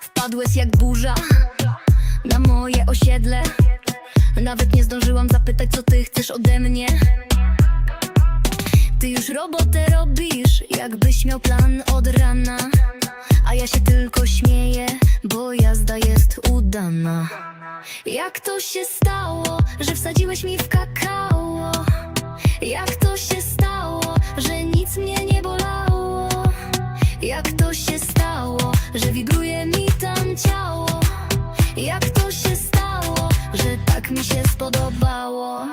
Wpadłeś jak burza na moje osiedle. Nawet nie zdążyłam zapytać, co ty chcesz ode mnie. Ty już robotę robisz, jakbyś miał plan od rana. A ja się tylko śmieję, bo jazda jest udana. Jak to się stało, że wsadziłeś mi w kakao? Jak to się stało, że nic mnie nie to się stało, że wibruje mi tam ciało? Jak to się stało, że tak mi się spodobało?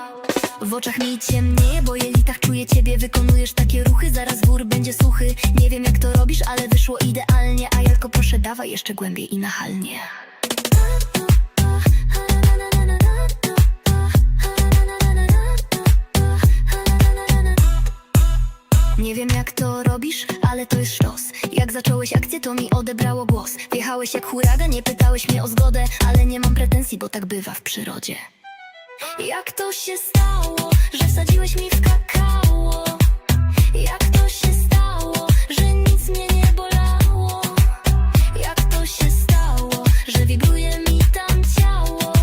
W oczach mi ciemnieje, bo jelitach czuję ciebie Wykonujesz takie ruchy, zaraz wór będzie suchy Nie wiem jak to robisz, ale wyszło idealnie A ja tylko proszę dawaj jeszcze głębiej i nachalnie Nie wiem jak to robisz, ale to jest sztos Jak zacząłeś akcję, to mi odebrało głos Wjechałeś jak huragan, nie pytałeś mnie o zgodę Ale nie mam pretensji, bo tak bywa w przyrodzie Jak to się stało, że wsadziłeś mi w kakao? Jak to się stało, że nic mnie nie bolało? Jak to się stało, że wibruje mi tam ciało?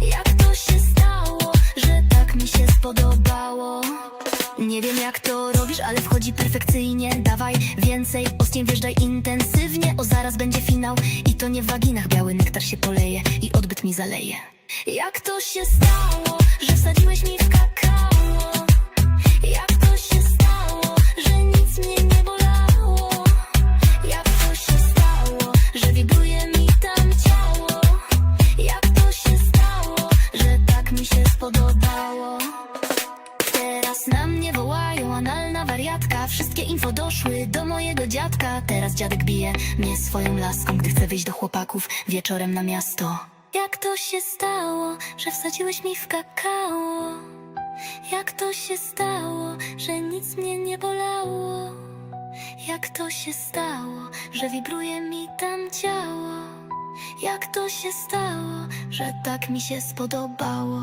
Jak to się stało, że tak mi się spodobało? Nie wiem jak to robisz, ale wchodzi perfekcyjnie. Dawaj więcej, ostiem wjeżdżaj intensywnie O zaraz będzie finał. I to nie w waginach Biały nektar się poleje i odbyt mi zaleje. Jak to się stało, że wsadziłeś mi w kakao? Mnie wołają analna wariatka Wszystkie info doszły do mojego dziadka Teraz dziadek bije mnie swoją laską Gdy chcę wyjść do chłopaków wieczorem na miasto Jak to się stało, że wsadziłeś mi w kakao? Jak to się stało, że nic mnie nie bolało? Jak to się stało, że wibruje mi tam ciało? Jak to się stało, że tak mi się spodobało?